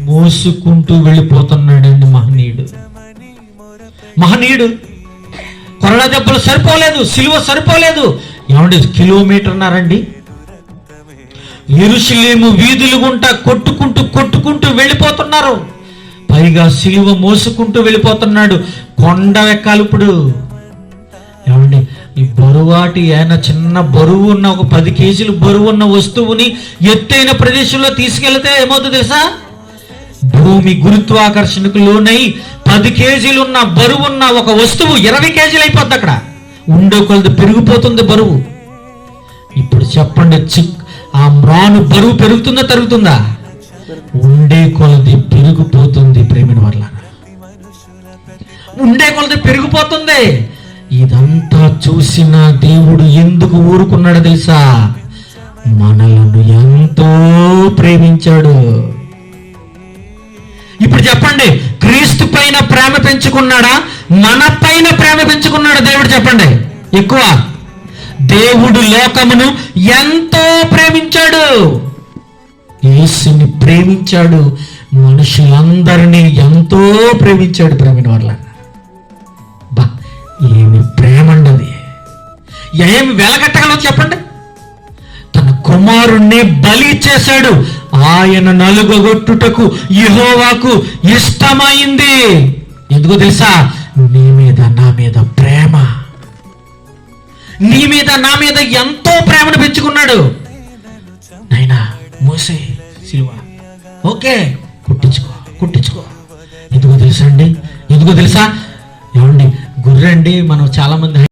మోసుకుంటూ వెళ్ళిపోతున్నాడండి మహనీయుడు. మహనీయుడు కొరడా దెబ్బలు సరిపోలేదు సిలువ సరిపోలేదు. ఏమండి కిలోమీటర్న్నారండి ఎరుసలేము వీధులు గుంట కొట్టుకుంటూ కొట్టుకుంటూ వెళ్ళిపోతున్నారు. పైగా సిలువ మోసుకుంటూ వెళ్ళిపోతున్నాడు. కొండ ఎక్కాలి ఇప్పుడు. ఏమండి ఈ బరువాటి ఆయన చిన్న బరువు ఉన్న ఒక పది కేజీలు బరువు ఉన్న వస్తువుని ఎత్తైన ప్రదేశంలో తీసుకెళ్తే ఏమవుతుంది తెలుసా? భూమి గురుత్వాకర్షణకు లోనై పది కేజీలు ఉన్న బరువు ఉన్న ఒక వస్తువు ఇరవై కేజీలు అయిపోద్ది అక్కడ. ఉండే కొలది పెరిగిపోతుంది బరువు. ఇప్పుడు చెప్పండి చిక్ ఆ మ్రాను బరువు పెరుగుతుందా తరుగుతుందా? ఉండే కొలది పెరిగిపోతుంది ప్రేమిన వల్ల ఉండే కొలది పెరిగిపోతుంది. ఇదంతా చూసిన దేవుడు ఎందుకు ఊరుకున్నాడు తెలుసా? మనలను ఎంతో ప్రేమించాడు. పైన ప్రేమ పెంచుకున్నాడా? మన పైన ప్రేమ పెంచుకున్నాడా దేవుడు చెప్పండి. ఎక్కువ. దేవుడు లోకమును ఎంతో ప్రేమించాడు. యేసుని ప్రేమించాడు. మనుషులందరినీ ఎంతో ప్రేమించాడు ప్రేమిన వాళ్ళ. బా ఏమి ప్రేమ అండి ఏమి వెలగట్టగలవు చెప్పండి. తన కుమారుణ్ణి బలి చేశాడు. ఆయన నలుగొట్టుటకు యహోవాకు ఇష్టమైంది. ఎందుకు తెలుసా? నీ మీద నా మీద ప్రేమ. నీ మీద నా మీద ఎంతో ప్రేమను పెంచుకున్నాడు. నాయనా మోసే సిలువ. ఓకే కుట్టించుకో కుట్టించుకో. ఎందుకో తెలుసా అండి? ఎందుకో తెలుసా? ఏమండి గుర్రండి మనం చాలా మంది